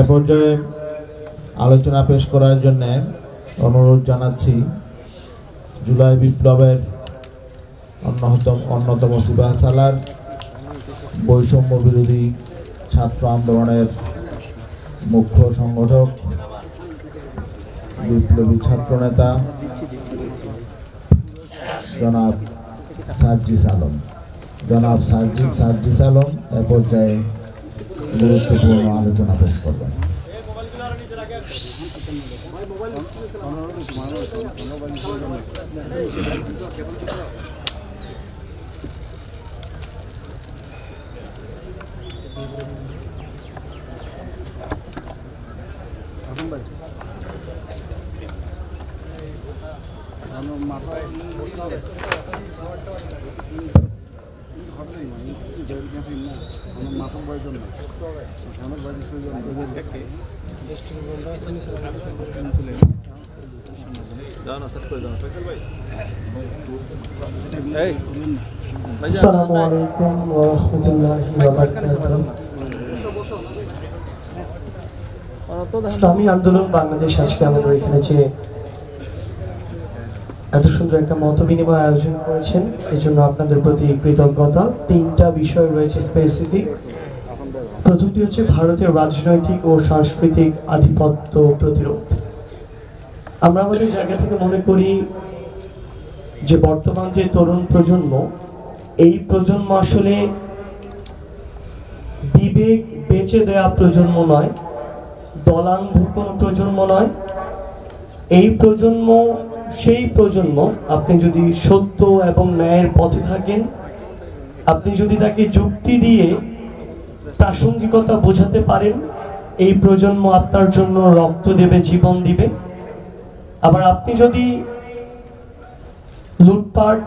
এ পর্যায়ে আলোচনা পেশ করার জন্যে অনুরোধ জানাচ্ছি জুলাই বিপ্লবের অন্যতম অন্যতম সিপাহ সালার বৈষম্য বিরোধী ছাত্র আন্দোলনের মুখ্য সংগঠক, বিপ্লবী ছাত্রনেতা জনাব সার্জিস আলম। জনাব সার্জি সার্জিস আলম, এ পর্যায়ে গুরুত্বপূর্ণ আলোচনা পেশ করবেন। ইসলামী আন্দোলন বাংলাদেশ আজকে আমাদের এখানে যে এত সুন্দর একটা মত বিনিময় আয়োজন করেছেন। এই জন্য আপনাদের প্রতি কৃতজ্ঞতা। তিনটা বিষয় রয়েছে স্পেসিফিক প্রথমটি হচ্ছে ভারতের রাজনৈতিক ও সাংস্কৃতিক আধিপত্য প্রতিরোধ। আমরা আমাদের জায়গা থেকে মনে করি যে বর্তমান যে তরুণ প্রজন্ম, এই প্রজন্ম আসলে বিবেক বেঁচে দেয়া প্রজন্ম নয়, দলান্ধ কোনো প্রজন্ম নয়। এই প্রজন্ম সেই প্রজন্ম, আপনি যদি সত্য এবং ন্যায়ের পথে থাকেন, আপনি যদি তাকে যুক্তি দিয়ে প্রাসঙ্গিকতা বোঝাতে পারেন, এই প্রজন্ম আপনার জন্য রক্ত দেবে, জীবন দিবে। আবার আপনি যদি লুটপাট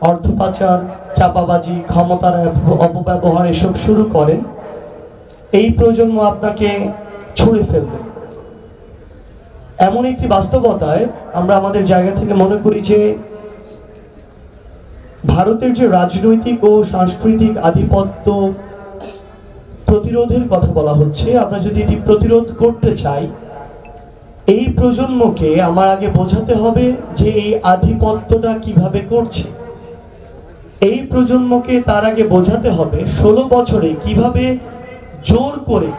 অর্থ পাচার চাপাবাজি, ক্ষমতার অপব্যবহার এসব শুরু করেন, এই প্রজন্ম আপনাকে ছুঁড়ে ফেলবে। এমন একটি বাস্তবতায় আমরা আমাদের জায়গা থেকে মনে করি যে ভারতের যে রাজনৈতিক ও সাংস্কৃতিক আধিপত্য প্রতিরোধের কথা বলা হচ্ছে, আমরা যদি এটি প্রতিরোধ করতে চাই, এই প্রজন্মকে আমার আগে বোঝাতে হবে যে এই আধিপত্যটা কীভাবে করছে। এই প্রজন্মকে তার আগে বোঝাতে হবে ষোলো বছরে কীভাবে জোর করে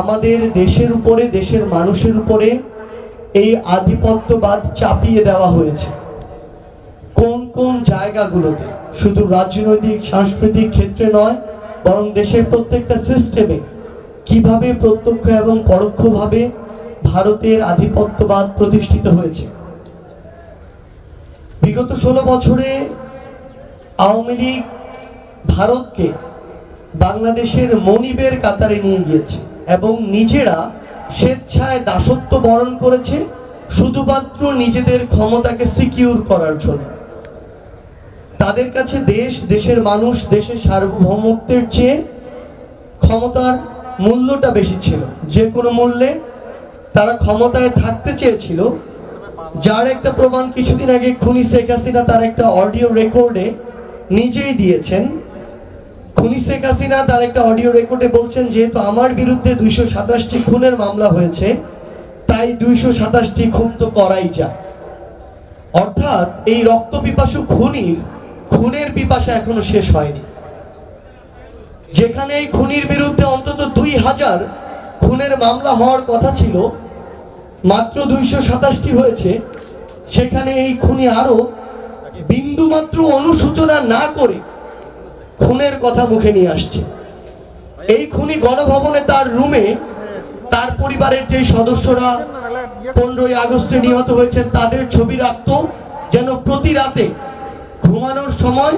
আমাদের দেশের উপরে, দেশের মানুষের উপরে এই আধিপত্যবাদ চাপিয়ে দেওয়া হয়েছে। কোন কোন জায়গাগুলোতে? শুধু রাজনৈতিক, সাংস্কৃতিক ক্ষেত্রে নয়, বরং দেশের প্রত্যেকটা সিস্টেমে কীভাবে প্রত্যক্ষ এবং পরোক্ষভাবে ভারতের আধিপত্যবাদ প্রতিষ্ঠিত হয়েছে? বিগত ষোলো বছরে আওয়ামী লীগ ভারতকে বাংলাদেশের মনিবের কাতারে নিয়ে গিয়েছে এবং নিজেরা স্বেচ্ছায় দাসত্ব বরণ করেছে শুধুমাত্র নিজেদের ক্ষমতাকে সিকিউর করার জন্য। তাদের কাছে দেশ, দেশের মানুষ, দেশের সার্বভৌমত্বের চেয়ে ক্ষমতার মূল্যটা বেশি ছিল। যে কোনো মূল্যে তারা ক্ষমতায় থাকতে চেয়েছিল। যার একটা প্রমাণ কিছুদিন আগে খুনি শেখ হাসিনা তার একটা অডিও রেকর্ডে নিজেই দিয়েছেন। খুনি শেখ হাসিনা তার একটা অডিও রেকর্ডে বলছেন, যেহেতু আমার বিরুদ্ধে দুইশো সাতাশটি খুনের মামলা হয়েছে, তাই দুইশো সাতাশটি খুন তো করাই যায়। অর্থাৎ এই রক্ত পিপাসু খুনির খুনের পিপাসা এখনও শেষ হয়নি। যেখানে এই খুনির বিরুদ্ধে অন্তত দুই হাজার খুনের মামলা হওয়ার কথা ছিল, মাত্র দুইশো সাতাশটি হয়েছে, সেখানে এই খুনি আরও বিন্দু মাত্র অনুসূচনা না করে খুনের কথা মুখে নিয়ে আসছে। এই খুনি গণভবনে তার রুমে তার পরিবারের যে সদস্যরা পনেরোই আগস্টে নিহত হয়েছেন, তাদের ছবি রাখত যেন প্রতি রাতে ঘুমানোর সময়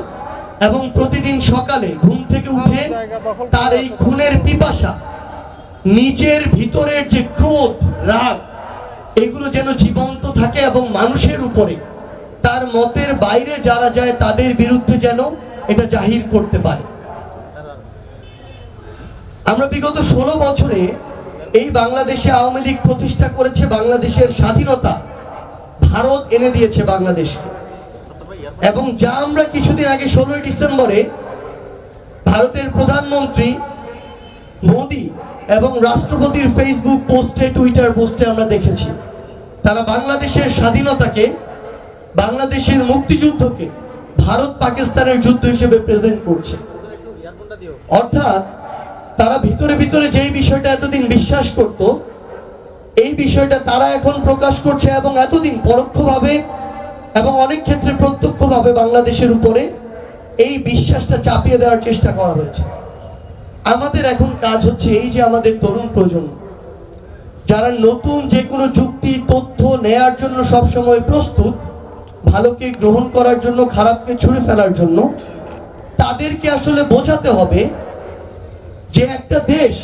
এবং প্রতিদিন সকালে ঘুম থেকে উঠে তার এই খুনের পিপাসা, নিজের ভিতরের যে ক্রোধ, রাগ, এগুলো যেন জীবন্ত থাকে এবং মানুষের উপরে, তার মতের বাইরে যারা যায় তাদের বিরুদ্ধে যেন এটা জাহির করতে পারে। আমরা বিগত ষোলো বছরে এই বাংলাদেশে আওয়ামী লীগ প্রতিষ্ঠা করেছে, বাংলাদেশের স্বাধীনতা ভারত এনে দিয়েছে বাংলাদেশকে। এবং যা আমরা কিছুদিন আগে ষোলোই ডিসেম্বরে ভারতের প্রধানমন্ত্রী মোদি এবং রাষ্ট্রপতির ফেসবুক পোস্টে, টুইটার পোস্টে আমরা দেখেছি, তারা বাংলাদেশের স্বাধীনতাকে, বাংলাদেশের মুক্তিযুদ্ধকে ভারত পাকিস্তানের যুদ্ধ হিসেবে প্রেজেন্ট করছে। অর্থাৎ তারা ভিতরে ভিতরে যেই বিষয়টা এতদিন বিশ্বাস করত, এই বিষয়টা তারা এখন প্রকাশ করছে এবং এতদিন পরোক্ষভাবে এবং অনেক ক্ষেত্রে প্রত্যক্ষভাবে বাংলাদেশের উপরে এই বিশ্বাসটা চাপিয়ে দেওয়ার চেষ্টা করা হয়েছে। আমাদের এখন কাজ হচ্ছে এই যে আমাদের তরুণ প্রজন্ম, যারা নতুন যে কোনো যুক্তি, তথ্য নেয়ার জন্য সবসময় প্রস্তুত ভালোকে গ্রহণ করার জন্য, খারাপকে ছুঁড়ে ফেলার জন্য তাদেরকে আসলে বোঝাতে হবে যে একটা দেশ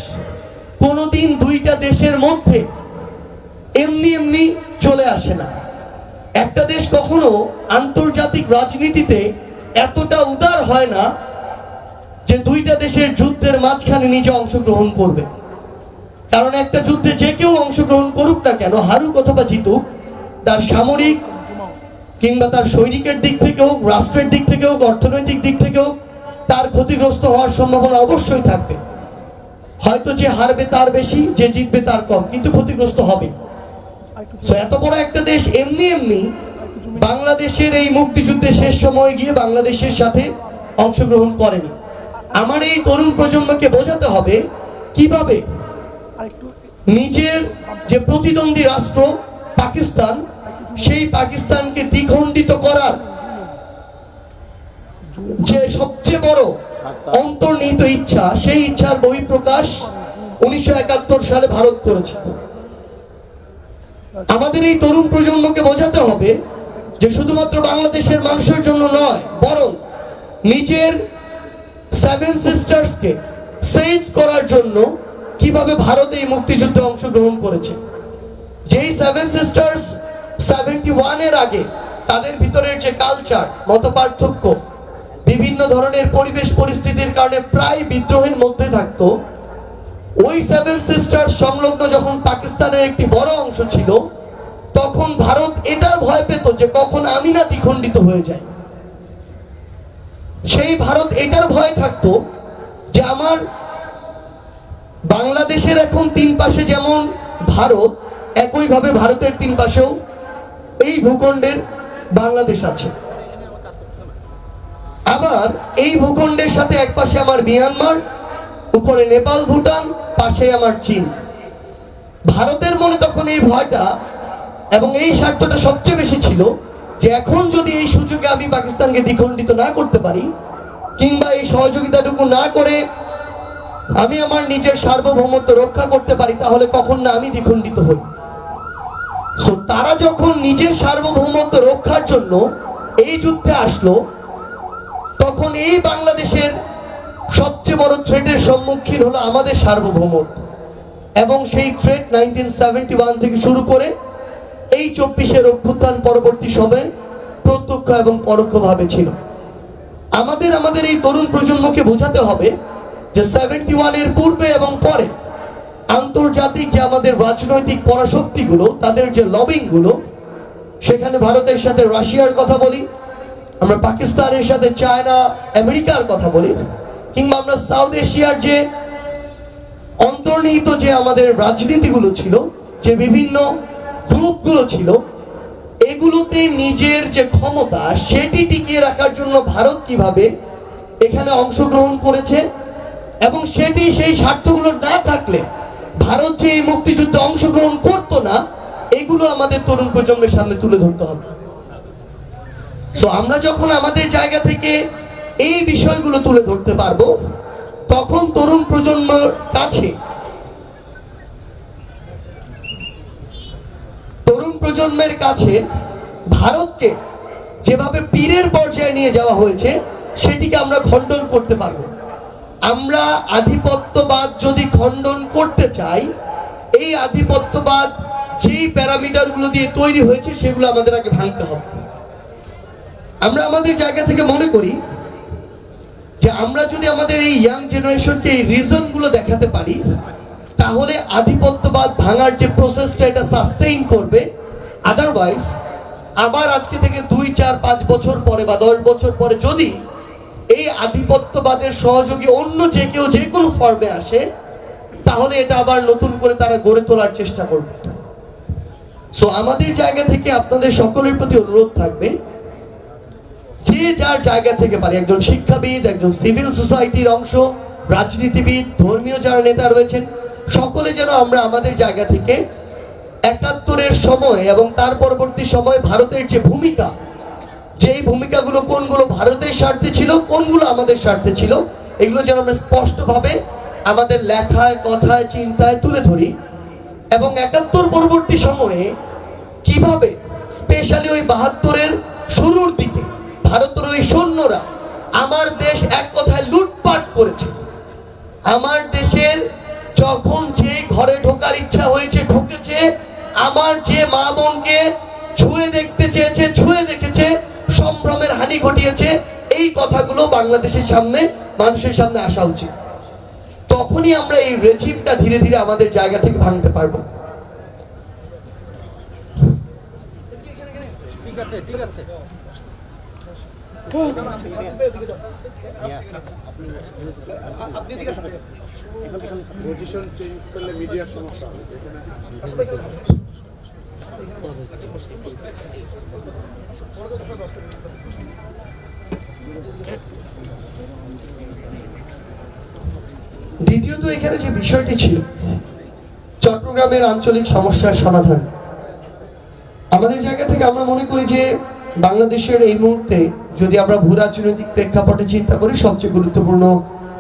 কোনোদিন দুইটা দেশের মধ্যে এমনি এমনি চলে আসে না। একটা দেশ কখনো আন্তর্জাতিক রাজনীতিতে এতটা উদার হয় না যে দুইটা দেশের যুদ্ধের মাঝখানে নিজে অংশগ্রহণ করবে। কারণ একটা যুদ্ধে যে কেউ অংশগ্রহণ করুক না কেন, হারুক অথবা জিতুক, তার সামরিক কিংবা তার সৈনিকের দিক থেকে হোক রাষ্ট্রের দিক থেকে হোক অর্থনৈতিক দিক থেকে হোক তার ক্ষতিগ্রস্ত হওয়ার সম্ভাবনা অবশ্যই থাকবে। হয়তো যে হারবে তার বেশি যে জিতবে তার কম কিন্তু ক্ষতিগ্রস্ত হবে। এত বড় একটা দেশ এমনি এমনি বাংলাদেশের এই মুক্তিযুদ্ধে শেষ সময় গিয়ে বাংলাদেশের সাথে অংশগ্রহণ করেনি। আমার এই তরুণ প্রজন্মকে বোঝাতে হবে কীভাবে নিজের যে প্রতিদ্বন্দ্বী রাষ্ট্র পাকিস্তান সেই পাকিস্তানকে দ্বিখণ্ডিত করার যে সবচেয়ে বড় অন্তর্নিহিত ইচ্ছা, সেই ইচ্ছার বহিঃপ্রকাশ উনিশশো একাত্তর সালে ভারত করেছে। আমাদের এই তরুণ প্রজন্মকে বোঝাতে হবে যে শুধুমাত্র বাংলাদেশের মানুষের জন্য নয়, বরং নিজের সেভেন সিস্টার্সকে সেভ করার জন্য কীভাবে ভারত এই মুক্তিযুদ্ধে অংশগ্রহণ করেছে। যেই সেভেন সিস্টার্স সেভেন্টি ওয়ানের আগে তাদের ভিতরের যে কালচার মত পার্থক্য বিভিন্ন ধরনের পরিবেশ পরিস্থিতির কারণে প্রায় বিদ্রোহের মধ্যে থাকতো, ওই সেভেন সিস্টার সংলগ্ন যখন পাকিস্তানের একটি বড় অংশ ছিল, তখন ভারত এটার ভয় পেত যে কখন আমি না দ্বিখণ্ডিত হয়ে যাই সেই ভারত এটার ভয় থাকতো যে আমার বাংলাদেশের এখন তিন পাশে যেমন ভারত, একইভাবে ভারতের তিন পাশেও এই ভূখণ্ডের বাংলাদেশ আছে। আবার এই ভূখণ্ডের সাথে এক পাশে আমার মিয়ানমার, উপরে নেপাল, ভুটান পাশে আমার চীন। ভারতের মনে তখন এই ভয়টা এবং এই স্বার্থটা সবচেয়ে বেশি ছিল যে এখন যদি এই সুযোগে আমি পাকিস্তানকে দ্বিখণ্ডিত না করতে পারি কিংবা এই সহযোগিতাটুকু না করে আমি আমার নিজের সার্বভৌমত্ব রক্ষা করতে পারি, তাহলে কখন না আমি দ্বিখণ্ডিত হই। So, তারা যখন নিজের সার্বভৌমত্ব রক্ষার জন্য এই যুদ্ধে আসলো তখন এই বাংলাদেশের সবচেয়ে বড় থ্রেটের সম্মুখীন হলো আমাদের সার্বভৌমত্ব। এবং সেই থ্রেট নাইনটিন সেভেন্টি ওয়ান থেকে শুরু করে এই চব্বিশের অভ্যুত্থান পরবর্তী সময়ে প্রত্যক্ষ এবং পরোক্ষভাবে ছিল। আমাদের আমাদের এই তরুণ প্রজন্মকে বোঝাতে হবে যে সেভেন্টি ওয়ানের পূর্বে এবং পরে আন্তর্জাতিক যে আমাদের রাজনৈতিক পরাশক্তিগুলো, তাদের যে লবিংগুলো, সেখানে ভারতের সাথে রাশিয়ার কথা বলি, আমরা পাকিস্তানের সাথে চায়না, আমেরিকার কথা বলি, কিংবা আমরা সাউথ এশিয়ার যে অন্তর্নিহিত যে আমাদের রাজনীতিগুলো ছিল, যে বিভিন্ন গ্রুপগুলো ছিল, এগুলোতে নিজের যে ক্ষমতা, সেটি টিকিয়ে রাখার জন্য ভারত কীভাবে এখানে অংশগ্রহণ করেছে, এবং সেটি সেই স্বার্থগুলো না থাকলে ভারত যে এই মুক্তিযুদ্ধে অংশগ্রহণ করতো না, এগুলো আমাদের তরুণ প্রজন্মের সামনে তুলে ধরতে হবে। সো আমরা যখন আমাদের জায়গা থেকে এই বিষয়গুলো তুলে ধরতে পারব, তখন তরুণ প্রজন্মের কাছে, তরুণ প্রজন্মের কাছে ভারতকে যেভাবে পীরের পর্যায়ে নিয়ে যাওয়া হয়েছে, সেটিকে আমরা খণ্ডন করতে পারব। আমরা আধিপত্যবাদ যদি খণ্ডন করতে চাই, এই আধিপত্যবাদ যেই প্যারামিটারগুলো দিয়ে তৈরি হয়েছে, সেগুলো আমাদের আগে ভাঙতে হবে। আমরা আমাদের জায়গা থেকে মনে করি যে আমরা যদি আমাদের এই ইয়াং জেনারেশনকে এই রিজনগুলো দেখাতে পারি, তাহলে আধিপত্যবাদ ভাঙার যে প্রসেসটা এটা সাস্টেইন করবে। আদারওয়াইজ আবার আজকে থেকে দুই, চার, পাঁচ বছর পরে বা দশ বছর পরে যদি এই আধিপত্যবাদের সহযোগী অন্য যে কেউ যে কোনো ফর্মে আসে, তাহলে এটা আবার নতুন করে তারা গড়ে তোলার চেষ্টা করবে। সো আমাদের জায়গা থেকে আপনাদের সকলের প্রতি অনুরোধ থাকবে, যে যার জায়গা থেকে পারে, একজন শিক্ষাবিদ, একজন সিভিল সোসাইটির অংশ, রাজনীতিবিদ, ধর্মীয় যারা নেতা রয়েছেন, সকলে যেন আমরা আমাদের জায়গা থেকে একাত্তরের সময় এবং তার পরবর্তী সময় ভারতের যে ভূমিকা যেই ভূমিকাগুলো, কোনগুলো ভারতের স্বার্থে ছিল, কোনগুলো আমাদের স্বার্থে ছিল, এগুলো যেন আমরা স্পষ্টভাবে আমাদের লেখায়, কথায়, চিন্তায় তুলে ধরি এবং একাত্তর পরবর্তী সময়ে কীভাবে স্পেশালি ওই বাহাত্তরের শুরুর দিকে ভারতের ওই সৈন্যরা আমার দেশ এক কথায় লুটপাট করেছে, আমার দেশের যখন যে ঘরে ঢোকার ইচ্ছা হয়েছে, ঢুকেছে, আমার যে মা বোনকে ছুঁয়ে দেখতে চেয়েছে, ছুঁয়ে দেখেছে সম্ভ্রমের হানি ঘটিয়েছে এই কথাগুলো বাংলাদেশের সামনে মানুষের সামনে আসা উচিত। তখনই আমরা এই রেজিমটা ধীরে ধীরে আমাদের জায়গা থেকে ভাঙতে পারব। ঠিক আছে ঠিক আছে। পজিশন চেঞ্জ করলে মিডিয়ার সমস্যা হবে। এখানে দ্বিতীয়ত এখানে যে বিষয়টি ছিল, চট্টগ্রামের আঞ্চলিক সমস্যার সমাধান। আমাদের জায়গা থেকে আমরা মনে করি যে বাংলাদেশের এই মুহূর্তে যদি আমরা ভূ রাজনৈতিক প্রেক্ষাপটে চিন্তা করি, সবচেয়ে গুরুত্বপূর্ণ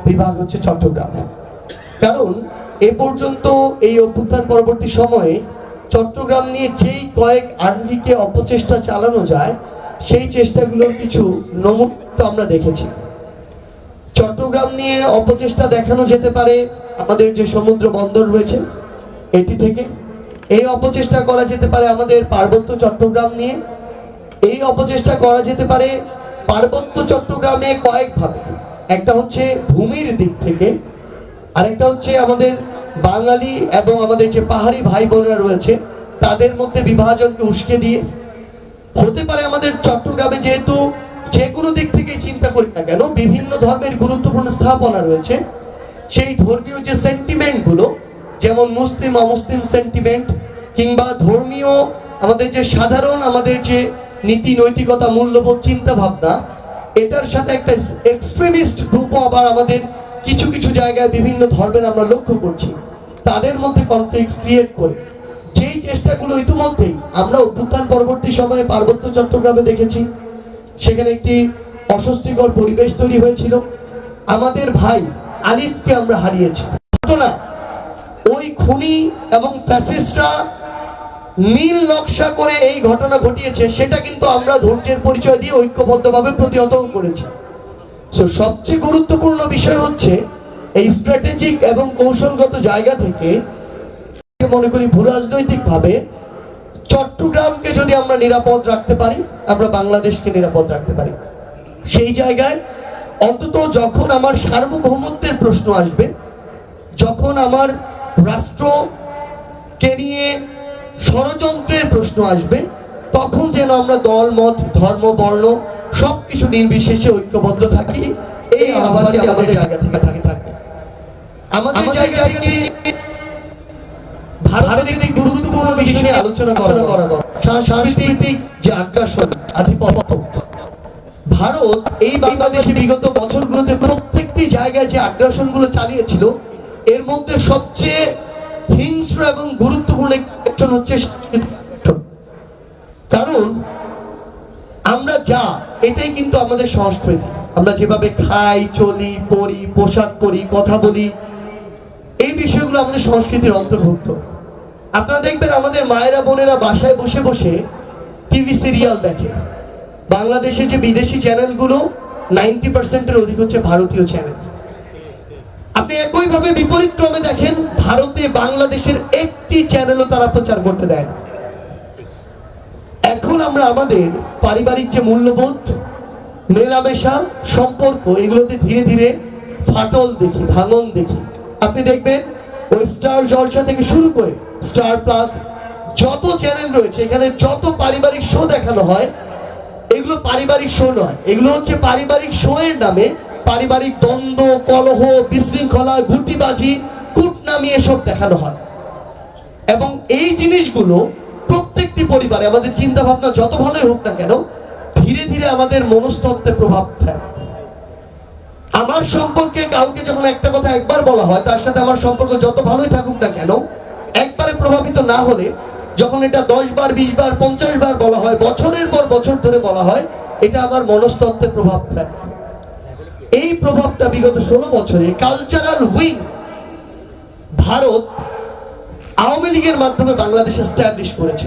বিভাগ হচ্ছে চট্টগ্রাম। কারণ এ পর্যন্ত এই অভ্যুত্থান পরবর্তী সময়ে চট্টগ্রাম নিয়ে যেই কয়েক আঙ্গিকে অপচেষ্টা চালানো যায়, সেই চেষ্টাগুলোর কিছু নমুনা আমরা দেখেছি। চট্টগ্রাম নিয়ে অপচেষ্টা দেখানো যেতে পারে আমাদের যে সমুদ্র বন্দর রয়েছে, এটি থেকে। এই অপচেষ্টা করা যেতে পারে আমাদের পার্বত্য চট্টগ্রাম নিয়ে। এই অপচেষ্টা করা যেতে পারে পার্বত্য চট্টগ্রামে কয়েকভাবে। একটা হচ্ছে ভূমির দিক থেকে, আরেকটা হচ্ছে আমাদের বাঙালি এবং আমাদের যে পাহাড়ি ভাই বোনেরা রয়েছে, তাদের মধ্যে বিভাজনকে উস্কে দিয়ে, হতে পারে আমাদের চট্টগ্রামে যেহেতু যে কোনো দিক থেকে চিন্তা করি না কেন, বিভিন্ন ধর্মের গুরুত্বপূর্ণ স্থাপনা রয়েছে, সেই ধর্মীয় যে সেন্টিমেন্টগুলো যেমন মুসলিম, অমুসলিম সেন্টিমেন্ট কিংবা ধর্মীয় আমাদের যে সাধারণ আমাদের যে নীতি, নৈতিকতা, মূল্যবোধ চিন্তা ভাবনা এটার সাথে একটা এক্সট্রিমিস্ট গ্রুপও আবার আমাদের কিছু কিছু জায়গায় বিভিন্ন ধর্মের আমরা লক্ষ্য করছি। তাদের মধ্যে কনফ্লিক্ট ক্রিয়েট করে। যেই চেষ্টাগুলো ইতিমধ্যেই আমরা অভ্যুত্থান পরবর্তী সময়ে পার্বত্য চট্টগ্রামে দেখেছি। সেখানে একটি অস্বস্তিকর পরিবেশ তৈরি হয়েছিল। আমাদের ভাই আলিফকে আমরা হারিয়েছি। ঘটনা, ওই খুনি এবং ফ্যাসিস্টরা নীল নকশা করে এই ঘটনা ঘটিয়েছে, সেটা কিন্তু আমরা ধৈর্যের পরিচয় দিয়ে ঐক্যবদ্ধভাবে প্রতিহত করেছি। সো সবচেয়ে গুরুত্বপূর্ণ বিষয় হচ্ছে এই স্ট্র্যাটেজিক এবং কৌশলগত জায়গা থেকে মনে করি ভূ রাজনৈতিক ভাবে চট্টগ্রামকে যদি আমরা নিরাপদ রাখতে পারি, আমরা বাংলাদেশকে নিরাপদ রাখতে পারি। সেই জায়গায় অন্তত যখন আমার সার্বভৌমত্বের প্রশ্ন আসবে, যখন আমার রাষ্ট্রকে নিয়ে ষড়যন্ত্রের প্রশ্ন আসবে, তখন যেন আমরা দল, মত, ধর্ম, বর্ণ সবকিছু নির্বিশেষে ঐক্যবদ্ধ থাকি, এই আহ্বানটি আমাদের জায়গা থেকে থাকে। থাকবে আমাদের জায়গা থেকে ভারতের একটি গুরুত্বপূর্ণ বিষয় নিয়ে আলোচনা করা করা দরকার। সাংস্কৃতিক যে আগ্রাসন আধিপত্য ভারত এই বাংলাদেশে বিগত বছরগুলোতে প্রত্যেকটি জায়গায় যে আগ্রাসনগুলো চালিয়েছিল এর মধ্যে সবচেয়ে হিংস্র এবং গুরুত্বপূর্ণ একজন হচ্ছে কারণ আমরা যা এটাই কিন্তু আমাদের সংস্কৃতি। আমরা যেভাবে খাই চলি পড়ি পোশাক পরি কথা বলি এই বিষয়গুলো আমাদের সংস্কৃতির অন্তর্ভুক্ত। আপনারা দেখবেন আমাদের মায়েরা, বোনেরা বাসায় বসে বসে টিভি সিরিয়াল দেখে। বাংলাদেশে যে বিদেশি চ্যানেলগুলো নাইনটি পার্সেন্টের অধিক হচ্ছে ভারতীয় চ্যানেল। আপনি একইভাবে বিপরীত ক্রমে দেখেন, ভারতে বাংলাদেশের একটি চ্যানেলও তারা প্রচার করতে দেয় না। এখন আমরা আমাদের পারিবারিক যে মূল্যবোধ, মেলামেশা, সম্পর্ক, এগুলোতে ধীরে ধীরে ফাটল দেখি, ভাঙন দেখি। আপনি দেখবেন, ওই স্টার জলসা থেকে শুরু করে স্টার প্লাস যত চ্যানেল রয়েছে, এখানে যত পারিবারিক শো দেখানো হয়, এগুলো পারিবারিক শো নয়। এগুলো হচ্ছে পারিবারিক শো এর নামে পারিবারিক দ্বন্দ্ব, কলহ, বিশৃঙ্খলা ঘুটিবাজি কুট নামিয়ে সব দেখানো হয়। এবং এই জিনিসগুলো প্রত্যেকটি পরিবারে, আমাদের চিন্তা ভাবনা যত ভালোই হোক না কেন, ধীরে ধীরে আমাদের মনস্তত্ত্বে প্রভাব ফেলে। আমার সম্পর্কে কাউকে যখন একটা কথা একবার বলা হয়, তার সাথে আমার সম্পর্ক যত ভালোই থাকুক না কেন, একবারে প্রভাবিত না হলে যখন এটা দশ বার, বিশ বার, পঞ্চাশ বার বলা হয়, বছরের পর বছর ধরে বলা হয়, এটা আমার মনস্তত্ত্বে প্রভাব ফেলে। এই প্রভাবটা বিগত ষোলো বছরে কালচারাল উইং ভারত আওয়ামী লীগের মাধ্যমে বাংলাদেশ এস্টাবলিশ করেছে।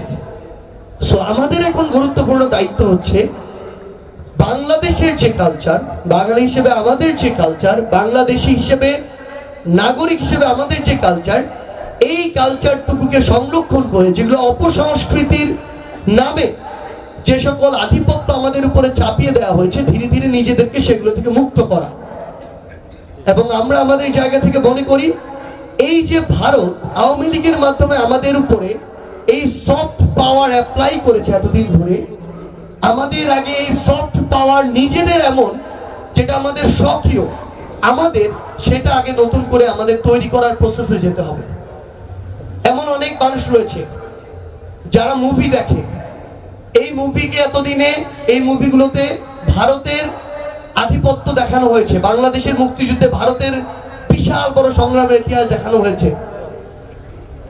সো আমাদের এখন গুরুত্বপূর্ণ দায়িত্ব হচ্ছে বাংলাদেশের যে কালচার বাঙালি হিসেবে আমাদের যে কালচার বাংলাদেশি হিসেবে, নাগরিক হিসেবে আমাদের যে কালচার এই কালচারটুকুকে সংরক্ষণ করে, যেগুলো অপসংস্কৃতির নামে যে সকল আধিপত্য আমাদের উপরে চাপিয়ে দেওয়া হয়েছে, ধীরে ধীরে নিজেদেরকে সেগুলো থেকে মুক্ত করা। এবং আমরা আমাদের জায়গা থেকে মনে করি, এই যে ভারত আওয়ামী লীগের মাধ্যমে আমাদের উপরে এই সফট পাওয়ার অ্যাপ্লাই করেছে এতদিন ধরে আমাদের আগে এই সফট পাওয়ার নিজেদের এমন, যেটা আমাদের স্বকীয়, আমাদের সেটা আগে নতুন করে আমাদের তৈরি করার প্রসেসে যেতে হবে। এমন অনেক মানুষ রয়েছে, যারা মুভি দেখে। এই মুভিকে এতদিনে, এই মুভিগুলোতে ভারতের আধিপত্য দেখানো হয়েছে, বাংলাদেশের মুক্তিযুদ্ধে ভারতের বিশাল বড় সংগ্রামের ইতিহাস দেখানো হয়েছে।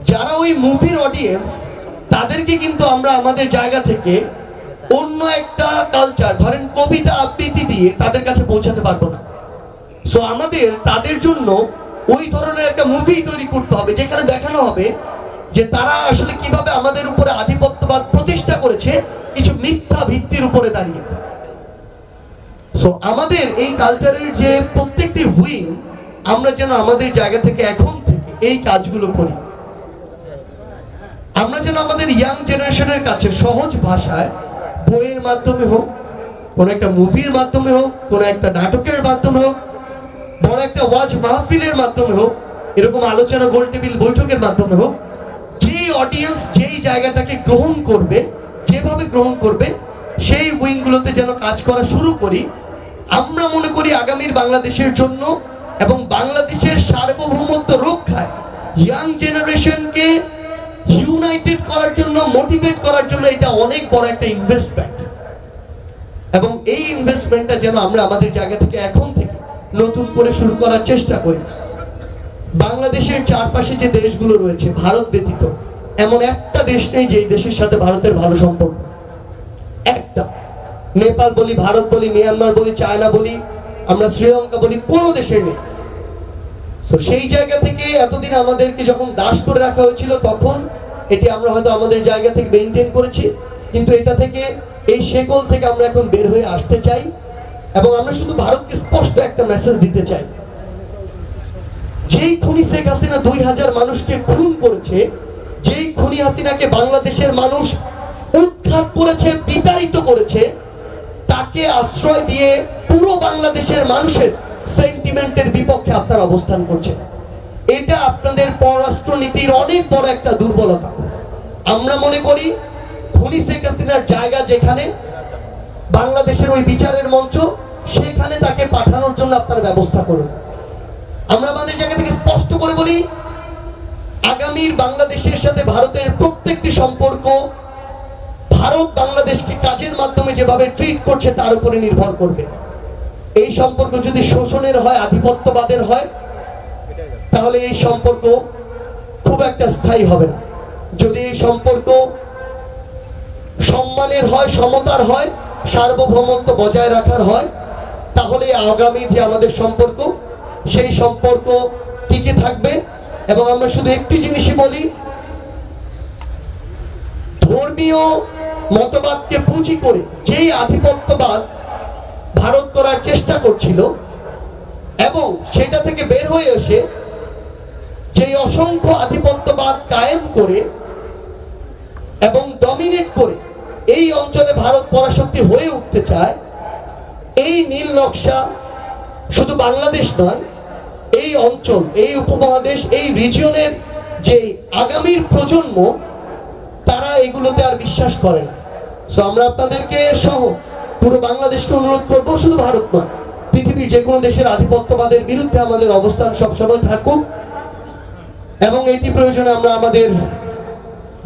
যারা ওই মুভির অডিয়েন্স তাদেরকে কিন্তু আমরা আমাদের জায়গা থেকে অন্য একটা কালচার ধরেন কবিতা আবৃত্তি দিয়ে তাদের কাছে পৌঁছাতে পারব না। সো আমাদের, তাদের জন্য ওই ধরনের একটা মুভি তৈরি করতে হবে, যেখানে দেখানো হবে যে তারা আসলে কীভাবে আমাদের উপরে আধিপত্যবাদ প্রতিষ্ঠা করেছে, কিছু মিথ্যা ভিত্তির উপরে দাঁড়িয়ে। সো আমাদের এই কালচারের যে প্রত্যেকটি হুইং আমরা যেন আমাদের জায়গা থেকে এখন থেকে এই কাজগুলো করি। আমরা যেন আমাদের ইয়াং জেনারেশনের কাছে সহজ ভাষায় বইয়ের মাধ্যমে হোক, কোনো একটা মুভির মাধ্যমে হোক, কোনো একটা নাটকের মাধ্যমে হোক, বড় একটা ওয়াজ মাহফিলের মাধ্যমে হোক, এরকম আলোচনা গোল টেবিল বৈঠকের মাধ্যমে হোক যেই অডিয়েন্স যেই জায়গাটাকে গ্রহণ করবে, যেভাবে গ্রহণ করবে, সেই উইংগুলোতে যেন কাজ করা শুরু করি, আমরা মনে করি আগামীর বাংলাদেশের জন্য এবং বাংলাদেশের সার্বভৌমত্ব রক্ষায় ইয়াং জেনারেশনকে ইউনাইটেড করার জন্য মোটিভেট করার জন্য এটা অনেক বড় একটা ইনভেস্টমেন্ট এবং এই ইনভেস্টমেন্টটা যেন আমরা আমাদের জায়গা থেকে এখন থেকে নতুন করে শুরু করার চেষ্টা করি। বাংলাদেশের চারপাশে যে দেশগুলো রয়েছে, ভারত ব্যতীত, এমন একটা দেশ নেই যে দেশের সাথে ভারতের ভালো সম্পর্ক। একটা। নেপাল বলি, ভারত বলি, মিয়ানমার বলি, চায়না বলি, আমরা শ্রীলঙ্কা বলি, কোনো দেশের নেই। তো সেই জায়গা থেকে এতদিন আমাদেরকে যখন দাস করে রাখা হয়েছিল, তখন এটি আমরা হয়তো আমাদের জায়গা থেকে মেনটেন করেছি। কিন্তু এটা থেকে, এই শেকল থেকে আমরা এখন বের হয়ে আসতে চাই এবং আমরা শুধু ভারতকে স্পষ্ট একটা মেসেজ দিতে চাই। যেই খুনি শেখ হাসিনা দুই হাজার মানুষকে খুন করেছে, যেই খুনি হাসিনাকে বাংলাদেশের মানুষ উৎখাত করেছে, বিতাড়িত করেছে, তাকে আশ্রয় দিয়ে পুরো বাংলাদেশের মানুষের সেন্টিমেন্টের বিপক্ষে আপনার অবস্থান করছে এটা আপনাদের পররাষ্ট্র নীতির অনেক বড় একটা দুর্বলতা। আমরা মনে করি খুনি শেখ হাসিনার জায়গা যেখানে, বাংলাদেশের ওই বিচারের মঞ্চ, সেখানে তাকে পাঠানোর জন্য আপনার ব্যবস্থা করুন। আমরা আমাদের জায়গা থেকে স্পষ্ট করে বলি, আগামীর বাংলাদেশের সাথে ভারতের প্রত্যেকটি সম্পর্ক, ভারত বাংলাদেশকে কাজের মাধ্যমে যেভাবে ট্রিট করছে তার উপরে নির্ভর করবে। এই সম্পর্ক যদি শোষণের হয়, আধিপত্যবাদের হয়, তাহলে এই সম্পর্ক খুব একটা স্থায়ী হবে না। যদি এই সম্পর্ক সম্মানের হয়, সমতার হয়, সার্বভৌমত্ব বজায় রাখার হয়, তাহলে আগামী যে আমাদের সম্পর্ক, সেই সম্পর্ক টিকে থাকবে। এবং আমরা শুধু একটি জিনিসই বলি, ধর্মীয় মতবাদকে পুঁজি করে যেই আধিপত্যবাদ ভারত করার চেষ্টা করছিল এবং সেটা থেকে বের হয়ে এসে যেই অসংখ্য আধিপত্যবাদ কায়েম করে এবং ডমিনেট করে এই অঞ্চলে ভারত পরাশক্তি হয়ে উঠতে চায়, এই নীল নকশা শুধু বাংলাদেশ নয়, এই অঞ্চল, এই উপমহাদেশ, এই রিজিয়নের যে আগামীর প্রজন্ম, তারা এগুলোতে আর বিশ্বাস করে না। সো আমরা আপনাদেরকে সহ পুরো বাংলাদেশকে অনুরোধ করব, শুধু ভারত নয়, পৃথিবীর যে কোনো দেশের আধিপত্যবাদের বিরুদ্ধে আমাদের অবস্থান সবসময় থাকুক। এবং এটি প্রয়োজনে আমরা আমাদের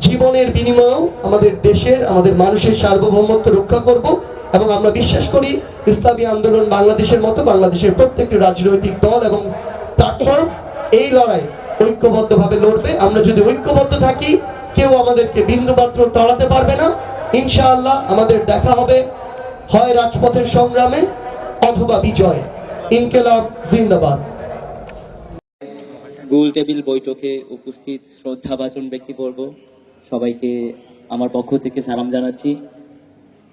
জীবনের বিনিময়েও আমাদের দেশের, আমাদের মানুষের সার্বভৌমত্ব রক্ষা করব। এবং আমরা বিশ্বাস করি, ইসলামী আন্দোলন বাংলাদেশের মতো বাংলাদেশের প্রত্যেকটি রাজনৈতিক দল এবং প্ল্যাটফর্ম এই লড়াই ঐক্যবদ্ধভাবে লড়বে। আমরা যদি ঐক্যবদ্ধ থাকি, কেউ আমাদেরকে বিন্দুমাত্র টলাতে পারবে না। ইনশাআল্লাহ আমাদের দেখা হবে। হয় রাজপথের সংগ্রামে অথবা বিজয়। ইনকেলাব, জিন্দাবাদ। গোল টেবিল বৈঠকে উপস্থিত শ্রদ্ধাভাজন ব্যক্তিবর্গ, সবাইকে আমার পক্ষ থেকে সালাম জানাচ্ছি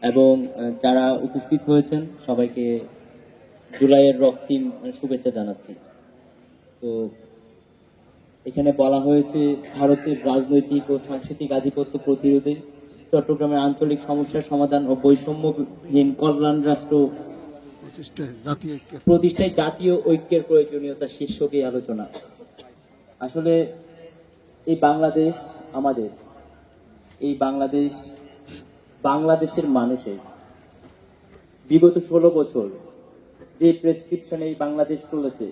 এবং যারা উপস্থিত হয়েছেন, সবাইকে জুলাইয়ের রক্তিম শুভেচ্ছা জানাচ্ছি। তো, এখানে বলা হয়েছে, ভারতের রাজনৈতিক ও সাংস্কৃতিক আধিপত্য প্রতিরোধে চট্টগ্রামের আঞ্চলিক সমস্যার সমাধান ও বৈষম্যহীন কল্যাণ রাষ্ট্র প্রতিষ্ঠায় জাতীয় ঐক্যের প্রয়োজনীয়তা শীর্ষক এই আলোচনা। আসলে এই বাংলাদেশ আমাদের এই বাংলাদেশ বাংলাদেশের মানুষের বিগত ষোলো বছর যে প্রেসক্রিপশনে এই বাংলাদেশ চলেছে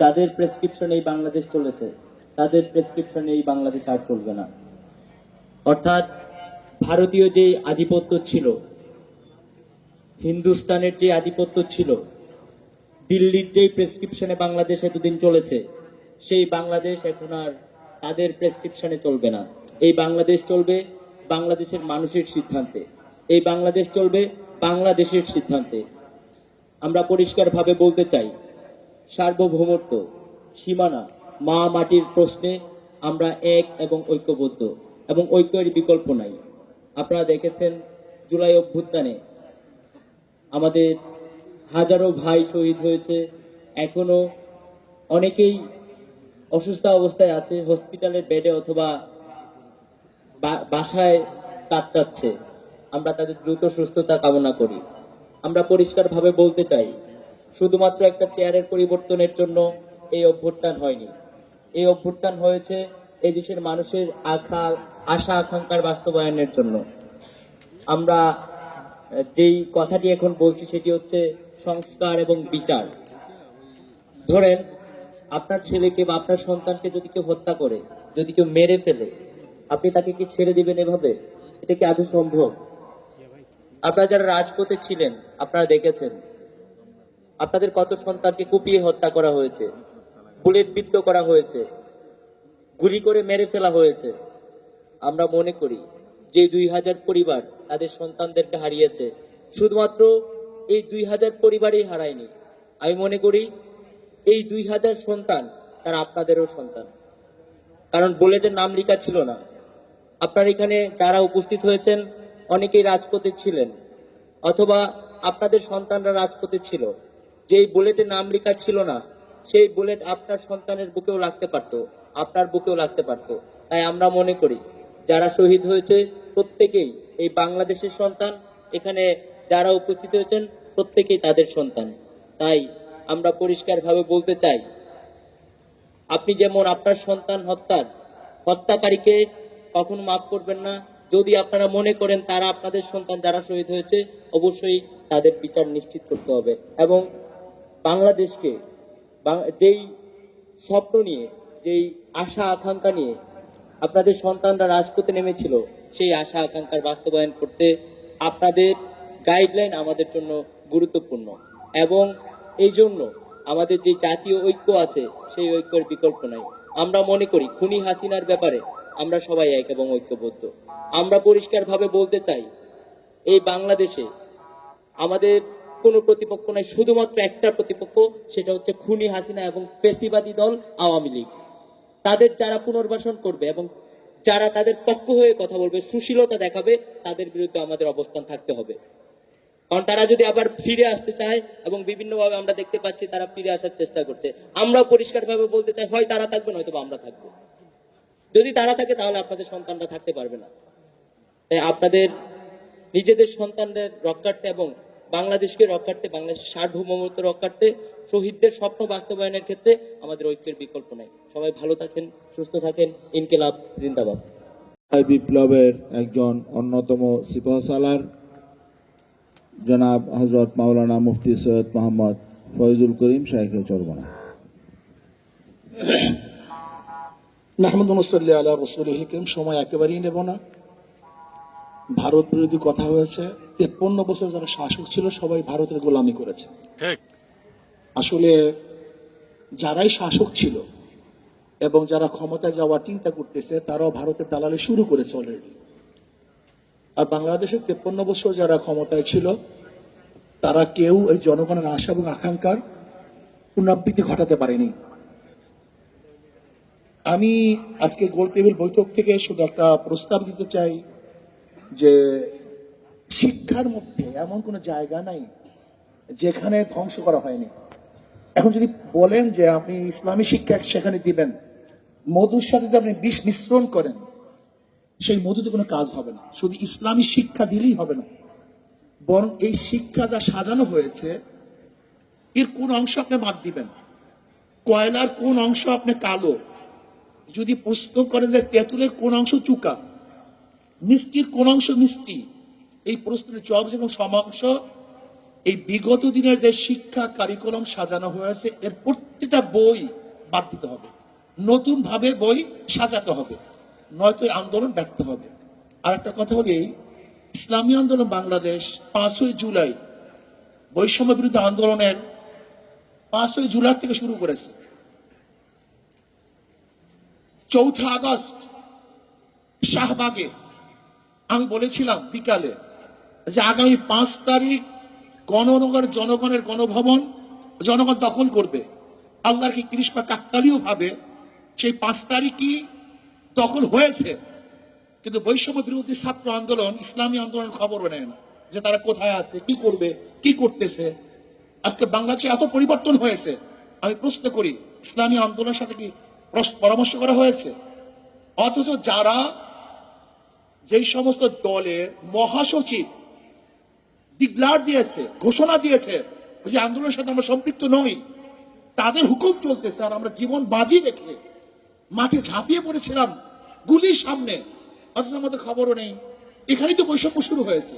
যাদের প্রেসক্রিপশনে এই বাংলাদেশ চলেছে তাদের প্রেসক্রিপশনে এই বাংলাদেশ আর চলবে না। অর্থাৎ ভারতীয় যে আধিপত্য ছিল, হিন্দুস্তানের যে আধিপত্য ছিল, দিল্লির যেই প্রেসক্রিপশনে বাংলাদেশ এতদিন চলেছে, সেই বাংলাদেশ এখন আর তাদের প্রেসক্রিপশনে চলবে না। এই বাংলাদেশ চলবে বাংলাদেশের মানুষের সিদ্ধান্তে। এই বাংলাদেশ চলবে বাংলাদেশের সিদ্ধান্তে। আমরা পরিষ্কারভাবে বলতে চাই, সার্বভৌমত্ব, সীমানা, মা মাটির প্রশ্নে আমরা এক এবং ঐক্যবদ্ধ। এবং ঐক্যের বিকল্প নাই। আপনারা দেখেছেন জুলাই অভ্যুত্থানে আমাদের হাজারো ভাই শহীদ হয়েছে। এখনও অনেকেই অসুস্থ অবস্থায় আছে, হসপিটালের বেডে অথবা বাসায় কাটাচ্ছে আমরা তাদের দ্রুত সুস্থতা কামনা করি। আমরা পরিষ্কারভাবে বলতে চাই, শুধুমাত্র একটা চেয়ারের পরিবর্তনের জন্য এই অভ্যুত্থান হয়নি। এই অভ্যুত্থান হয়েছে এই দেশের মানুষের আখা আশা আকাঙ্ক্ষার বাস্তবায়নের জন্য। আমরা যেই কথাটি এখন বলছি সেটি হচ্ছে সংস্কার এবং বিচার। ধরেন, আপনার ছেলেকে বা আপনার সন্তানকে যদি কেউ হত্যা করে, যদি কেউ মেরে ফেলে, আপনি তাকে কি ছেড়ে দিবেন এভাবে? এটা কি আদৌ সম্ভব? আপনারা যারা রাজপথে ছিলেন, আপনারা দেখেছেন, আপনাদের কত সন্তানকে কুপিয়ে হত্যা করা হয়েছে, বুলেট বিদ্ধ করা হয়েছে, গুলি করে মেরে ফেলা হয়েছে। আমরা মনে করি যে দুই হাজার পরিবার তাদের সন্তানদেরকে হারিয়েছে। শুধুমাত্র এই দুই হাজার পরিবারই হারায়নি। আমি মনে করি এই দুই হাজার সন্তান তারা আপনাদেরও সন্তান। কারণ বুলেটের নাম লেখা ছিল না। আপনার এখানে যারা উপস্থিত হয়েছেন, অনেকেই রাজপথে ছিলেন। অথবা আপনাদের সন্তানরা রাজপথে ছিল। যেই বুলেটের নাম লেখা ছিল না, সেই বুলেট আপনার সন্তানের বুকেও লাগতে পারতো। আপনার বুকেও লাগতে পারতো। তাই আমরা মনে করি যারা শহীদ হয়েছে, প্রত্যেকেই এই বাংলাদেশের সন্তান। এখানে যারা উপস্থিত হয়েছেন, প্রত্যেকেই তাদের সন্তান। তাই আমরা পরিষ্কারভাবে বলতে চাই, আপনি যেমন আপনার সন্তান হত্যার হত্যাকারীকে কখনো মাফ করবেন না, যদি আপনারা মনে করেন তারা আপনাদের সন্তান যারা শহীদ হয়েছে, অবশ্যই তাদের বিচার নিশ্চিত করতে হবে। এবং বাংলাদেশকে যেই স্বপ্ন নিয়ে, যেই আশা আকাঙ্ক্ষা নিয়ে আপনাদের সন্তানরা রাজপথে নেমেছিল, সেই আশা আকাঙ্ক্ষার বাস্তবায়ন করতে আপনাদের গাইডলাইন আমাদের জন্য গুরুত্বপূর্ণ এবং এই জন্য আমাদের যে জাতীয় ঐক্য আছে, সেই ঐক্যের বিকল্প নাই। আমরা মনে করি, খুনি হাসিনার ব্যাপারে আমরা সবাই এক এবং ঐক্যবদ্ধ। আমরা পরিষ্কারভাবে বলতে চাই, এই বাংলাদেশে আমাদের কোনো প্রতিপক্ষ নাই, শুধুমাত্র একটা প্রতিপক্ষ, সেটা হচ্ছে খুনি হাসিনা এবং ফেসিবাদী দল আওয়ামী লীগ। তাদের যারা পুনর্বাসন করবে এবং যারা তাদের পক্ষ হয়ে কথা বলবে, সুশীলতা দেখাবে, তাদের বিরুদ্ধে আমাদের অবস্থান থাকতে হবে। কারণ তারা যদি আবার ফিরে আসতে চায় এবং বিভিন্নভাবে আমরা দেখতে পাচ্ছি তারা ফিরে আসার চেষ্টা করছে আমরা পরিষ্কারভাবে বলতে চাই, হয় তারা থাকবে নয়তো বা আমরা থাকব। যদি তারা থাকে, তাহলে আপনাদের সন্তানরা থাকতে পারবে না। তাই আপনাদের নিজেদের সন্তানদের রক্ষার্থে এবং বাংলাদেশকে রক্ষার্থে বাংলাদেশের সার্বভৌমত্ব রক্ষার্থে শহীদদের স্বপ্ন বাস্তবায়নের ক্ষেত্রে আমাদের ঐক্যের বিকল্প নাই। সবাই ভালো থাকেন সুস্থ থাকেন। ইনকেলাব জিন্দাবাদ। বিপ্লবের একজন অন্যতম সিপাহসালার জনাব হজরত মাওলানা মুফতি সৈয়দ মোহাম্মদ ফয়জুল করিম শাইখে চরমনা। নাহমদ মুসল্লি আল্লাহ রসুল করিম সময় একেবারেই নেব না। ভারত বিরোধী কথা হয়েছে। তেপ্পন্ন বছর যারা শাসক ছিল সবাই ভারতের গোলামি করেছে। আসলে যারাই শাসক ছিল এবং যারা ক্ষমতায় যাওয়ার চিন্তা করতেছে তারাও ভারতের দালালি শুরু করেছে অলরেডি আর বাংলাদেশের তেপ্পন্ন বছর যারা ক্ষমতায় ছিল তারা কেউ এই জনগণের আশা এবং আকাঙ্ক্ষার পুনরাবৃত্তি ঘটাতে পারেনি। আমি আজকে গোল টেবিল বৈঠক থেকে শুধু একটা প্রস্তাব দিতে চাই। যে শিক্ষার মধ্যে এমন কোনো জায়গা নাই যেখানে ধ্বংস করা হয়নি। এখন যদি বলেন যে আপনি ইসলামী শিক্ষা সেখানে দিবেন, মধুর সাথে যদি আপনি বিষ মিশ্রণ করেন, সেই মধুতে কোনো কাজ হবে না। শুধু ইসলামী শিক্ষা দিলেই হবে না। বরং এই শিক্ষা যা সাজানো হয়েছে, এর কোন অংশ আপনি বাদ দিবেন। কয়লার কোন অংশ আপনি কালো। যদি প্রশ্ন করেন যে তেঁতুলের কোন অংশ চুকা মিষ্টির কোন অংশ মিষ্টি। এই প্রশ্নের জবাব এবং সমাংশ, এই বিগত দিনের যে শিক্ষা কারিকুলাম সাজানো হয়েছে, এর প্রত্যেকটা বই বাদ দিতে হবে। নতুন ভাবে বই সাজাতে হবে। নয়তো আন্দোলন ব্যর্থ হবে। আর একটা কথা হলি ইসলামী আন্দোলন বাংলাদেশ পাঁচই জুলাই বৈষম্য বিরুদ্ধে আন্দোলনের পাঁচই জুলাই থেকে শুরু করেছে। চৌঠা আগস্ট শাহবাগে আমি বলেছিলাম বিকালে যে আগামী পাঁচ তারিখ গণনগর জনগণের গণভবন, জনগণ দখল করবে। আল্লাহর কি কৃষ্ণা কাকতালীয় ভাবে সেই পাঁচ তারিখই দখল হয়েছে। কিন্তু বৈষম্য বিরোধী ছাত্র আন্দোলন, ইসলামী আন্দোলনের খবরও নেয় না যে তারা কোথায় আছে, কি করবে, কি করতেছে। আজকে বাংলাদেশে এত পরিবর্তন হয়েছে। আমি প্রশ্ন করি, ইসলামী আন্দোলনের সাথে কি পরামর্শ করা হয়েছে? অথচ যারা যেই সমস্ত দলের মহাসচিব ডিক্লার দিয়েছে, ঘোষণা দিয়েছে যে আন্দোলনের সাথে আমরা সম্পৃক্ত নই, তাদের হুকুম চলতেছে আর আমরা জীবন বাজি রেখে মাঠে ঝাঁপিয়ে পড়েছিলাম গুলির সামনে। অথচ আমাদের খবরও নেই। এখানেই তো বৈষম্য শুরু হয়েছে।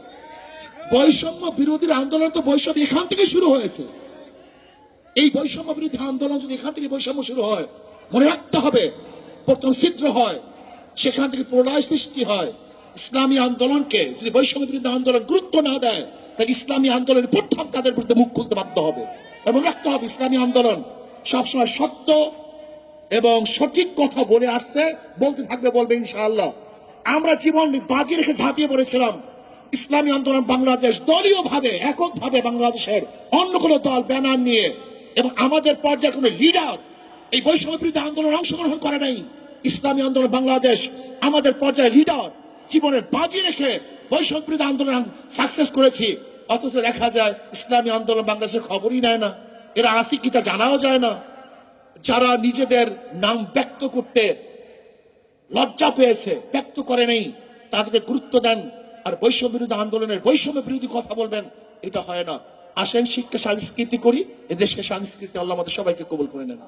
বৈষম্য বিরোধীর আন্দোলন তো বৈষম্য এখান থেকে শুরু হয়েছে। এই বৈষম্য বিরোধী আন্দোলন যদি এখান থেকে বৈষম্য শুরু হয়, মনে রাখতে হবে, প্রথম ছিদ্র হয়, সেখান থেকে প্রলয় সৃষ্টি হয়। ইসলামী আন্দোলনকে যদি বৈষম্য বিরোধী আন্দোলন গুরুত্ব না দেয়, তাহলে ইসলামী আন্দোলনের প্রথম তাদের বিরুদ্ধে মুখ খুলতে বাধ্য হবে? এবং রাখতে হবে ইসলামী আন্দোলন সবসময় সত্য এবং সঠিক কথা বলে আসছে, বলতে থাকবে, বলবে ইনশাআল্লাহ। আমরা জীবন বাজি রেখে ঝাঁপিয়ে পড়েছিলাম। ইসলামী আন্দোলন বাংলাদেশ দলীয় ভাবে একক ভাবে বাংলাদেশের অন্য কোনো দল ব্যানার নিয়ে এবং আমাদের পর্যায়ে কোনো লিডার এই বৈষম্য বিরোধী আন্দোলন অংশগ্রহণ করে নাই। ইসলামী আন্দোলন বাংলাদেশ আমাদের পর্যায়ে লিডার। জীবনের বাজি রেখে বৈষম্য বিরোধী আন্দোলন সাকসেস করেছি। অথচ দেখা যায়, ইসলামী আন্দোলন বাংলাদেশের খবরই নেয় না। এরা আসি কি তা জানাও যায় না। যারা নিজেদের নাম ব্যক্ত করতে লজ্জা পেয়েছে, ব্যক্ত করে নেই, তাদেরকে গুরুত্ব দেন আর বৈষম্য বিরোধী আন্দোলনের বৈষম্য বিরোধী কথা বলবেন, এটা হয় না। আসেন শিক্ষা সংস্কৃতি করি এদেশকে সংস্কৃতি আল্লাহ আমাদের সবাইকে কবুল করে নেন।